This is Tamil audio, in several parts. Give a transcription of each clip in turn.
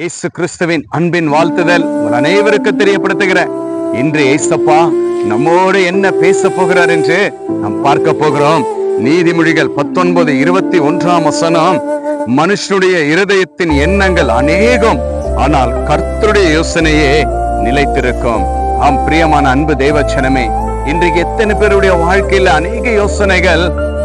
இயேசு கிறிஸ்துவின் அன்பின் வாழ்த்துதல் உங்கள் அனைவருக்கு தெரியப்படுத்துகிறேன். இன்று ஏசப்பா நம்மோடு என்ன பேச போகிறார் என்று நாம் பார்க்க போகிறோம். நீதிமொழிகள் பத்தொன்பது இருபத்தி ஒன்றாம் வசனம் மனுஷனுடைய இருதயத்தின் எண்ணங்கள் அநேகம் ஆனால் கர்த்தருடைய யோசனையே நிலைத்திருக்கும். ஆம் பிரியமான அன்பு தேவச்சனமே இன்றைக்கு எத்தனை பேருடைய வாழ்க்கையில அநேக யோசனைகள்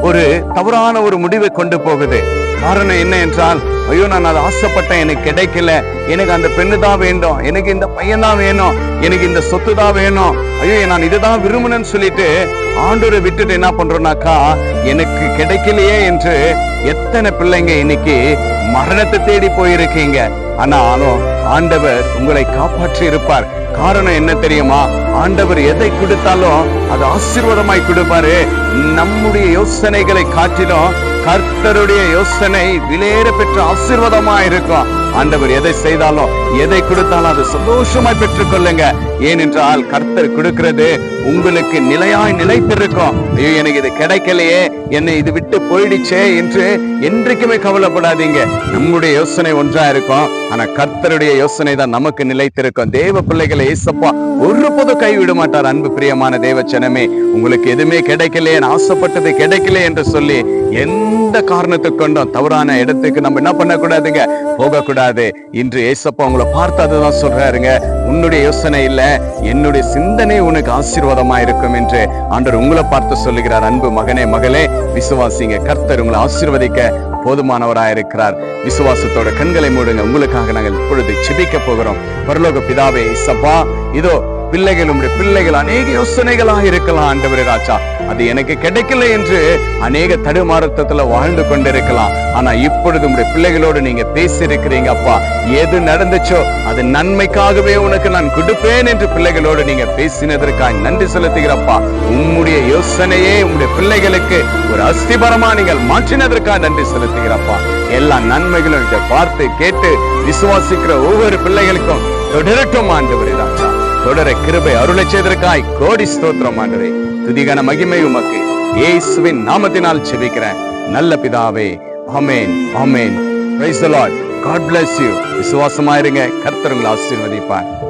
ஒரு தவறான ஒரு முடிவை கொண்டு போகுது. காரணம் என்ன என்றால் ஐயோ நான் அதை ஆசைப்பட்டேன். எனக்கு கிடைக்கல. எனக்கு அந்த பெண்ணு தான் வேண்டும். எனக்கு இந்த பையன் தான் வேணும். எனக்கு இந்த சொத்து தான் வேணும். ஐயோ நான் இதுதான் விரும்பினேன்னு சொல்லிட்டு ஆண்டோரை விட்டுட்டு என்ன பண்றோம்னாக்கா எனக்கு கிடைக்கலையே என்று எத்தனை பிள்ளைங்க இன்னைக்கு மரணத்தை தேடி போயிருக்கீங்க. ஆனாலும் ஆண்டவர் உங்களை காப்பாற்றி இருப்பார். காரணம் என்ன தெரியுமா? ஆண்டவர் எதை கொடுத்தாலும் அது ஆசீர்வாதமாய் கொடுப்பாரு. நம்முடைய யோசனைகளை காட்டிலும் கர்த்தருடைய யோசனை விலையேற பெற்ற ஆசீர்வாதமா இருக்கும் ஆண்டவர் எதை செய்தாலும் எதை கொடுத்தாலும் அது சந்தோஷமாய் பெற்றுக்கொள்ளுங்க. ஏனென்றால் கர்த்தர் கொடுக்கிறது உங்களுக்கு நிலையாய் நிலைத்திருக்கும். ஐயோ எனக்கு இது கிடைக்கலையே. என்னை இது விட்டு போயிடுச்சே என்று என்றைக்குமே கவலைப்படாதீங்க. நம்முடைய யோசனை ஒன்றா இருக்கும். ஆனா கர்த்தருடைய யோசனை தான் நமக்கு நிலைத்திருக்கும். தேவ பிள்ளைகளை ஏசப்பா ஒரு பொது கைவிட மாட்டார் அன்பு பிரியமான தேவச்சனமே உங்களுக்கு எதுவுமே கிடைக்கலையே ஆசைப்பட்டது கிடைக்கல என்று சொல்லி எந்த காரணத்துக்கு கொண்டும் தவறான இடத்துக்கு நம்ம என்ன பண்ணக்கூடாதுங்க? போகக்கூடாது. இன்று ஏசப்பா உங்களை பார்த்து அதுதான் சொல்றாருங்க. உன்னுடைய யோசனை இல்ல. என்னுடைய சிந்தனை உனக்கு ஆசீர்வாதம் இருக்கும் என்று ஆண்டவர் உங்களை பார்த்து சொல்லுகிறார். அன்பு மகனே மகளே விசுவாசிங்க கர்த்தர் உங்களை ஆசீர்வதிக்க போதுமானவராயிருக்கிறார். விசுவாசத்தோட கண்களை மூடுங்க. உங்களுக்காக நாங்கள் இப்பொழுது சிபிக்க போகிறோம். பரலோக பிதாவே சப்பா இதோ பிள்ளைகள் உடைய பிள்ளைகள் அநேக யோசனைகளாக இருக்கலாம் ஆண்டவர் ராஜா. அது எனக்கு கிடைக்கல என்று அநேக தடுமாறுத்தத்துல வாழ்ந்து கொண்டிருக்கலாம். ஆனா இப்பொழுது உடைய பிள்ளைகளோடு நீங்க பேசி இருக்கிறீங்க அப்பா. எது நடந்துச்சோ அது நன்மைக்காகவே உனக்கு நான் கொடுப்பேன் என்று பிள்ளைகளோடு நீங்க பேசினதற்காக நன்றி செலுத்துகிறப்பா உம்முடைய யோசனையே உங்களுடைய பிள்ளைகளுக்கு ஒரு அஸ்திபரமா நீங்கள் மாற்றினதற்காக நன்றி செலுத்துகிறப்பா எல்லா நன்மைகளும் பார்த்து கேட்டு விசுவாசிக்கிற ஒவ்வொரு பிள்ளைகளுக்கும் தொடரட்டும் ஆண்டு ராஜா. தொடர கிருபை அருளை செய்தற்காய் கோடி ஸ்தோத்திரம் ஆண்டவரே. துதிகன மகிமை உமக்கு. இயேசுவின் நாமத்தினால் செபிக்கிறேன். நல்ல பிதாவே amen amen praise the lord God bless you. விசுவாசமா இருங்க கர்த்தர் உங்களை ஆசீர்வதிப்பார்.